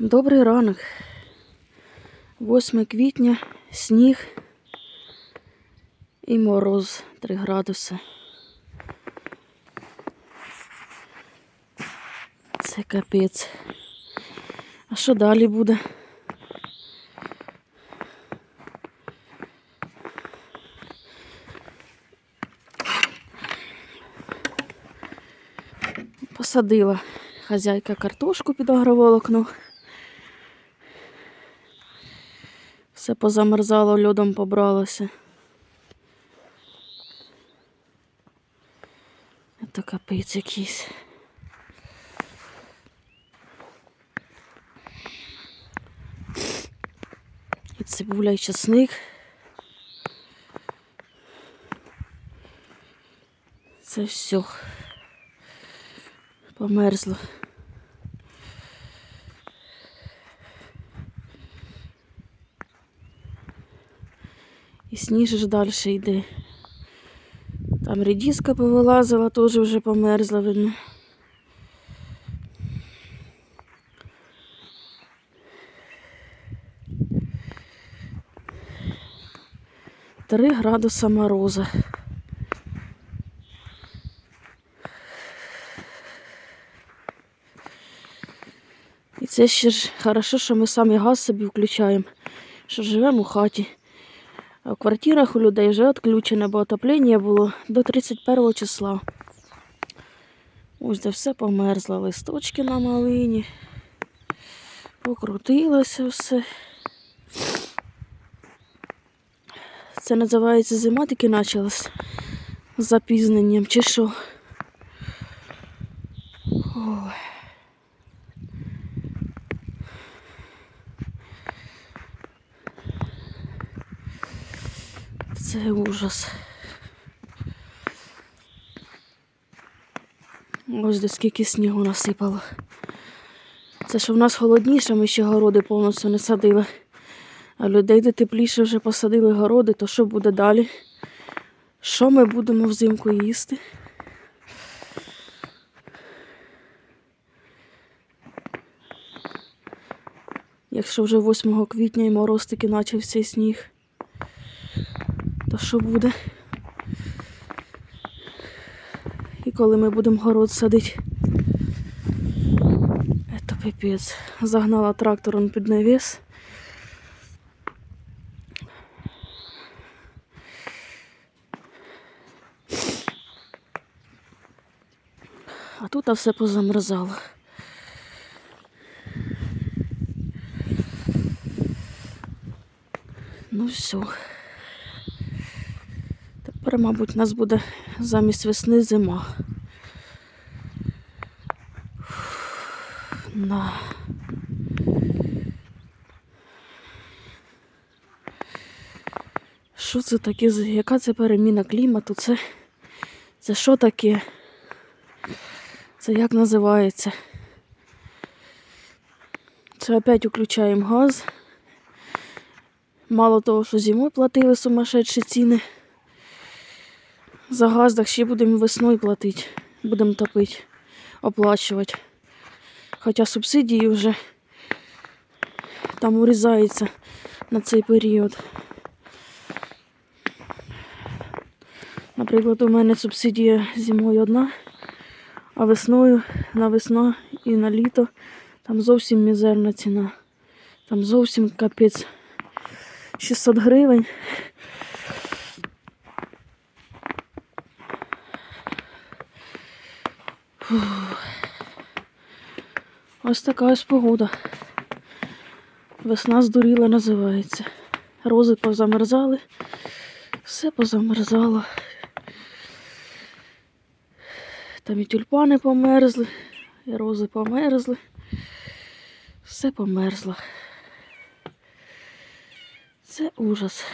Добрий ранок. 8 квітня, сніг і мороз 3 градуси. Це капець. А що далі буде? Посадила хазяйка картошку під агроволокно. Все позамерзало, льодом побралося. Це капець якийсь. І цибуля, і часник. Це все померзло. І сніж ж далі йде. Там редиска повилазила, теж вже померзла, видно. Три градуса мороза. І це ще ж хорошо, що ми самі газ собі включаємо, що живемо у хаті. В квартирах у людей вже відключене, бо отоплення було до 31 числа. Ось де все померзло, листочки на малині. Покрутилося все. Це називається зима тільки почалась з запізненням чи що. Ой. Це ужас. Ось де скільки снігу насипало. Це що в нас холодніше, ми ще городи повністю не садили. А людей, де тепліше вже посадили городи, то що буде далі? Що ми будемо взимку їсти? Якщо вже 8 квітня і мороз таки почався сніг, що буде? І коли ми будемо город садити? Это пипець. Загнала трактором під навіс. А тут все позамерзало. Ну все. Тепер, мабуть, у нас буде замість весни зима. На. Що це таке? Яка це переміна клімату? Це, це що таке? Це як називається? Це опять включаємо газ. Мало того, що зимою платили сумасшедші ціни. За газ, ще будемо весною платити. Будемо топити, оплачувати. Хоча субсидії вже там урізаються на цей період. Наприклад, у мене субсидія зимою одна, а весною на весну і на літо там зовсім мізерна ціна. Там зовсім капець 600 гривень. Ось така ось погода. Весна здуріла називається. Рози позамерзали, все позамерзало. Там і тюльпани померзли, і рози померзли. Все померзло. Це ужас.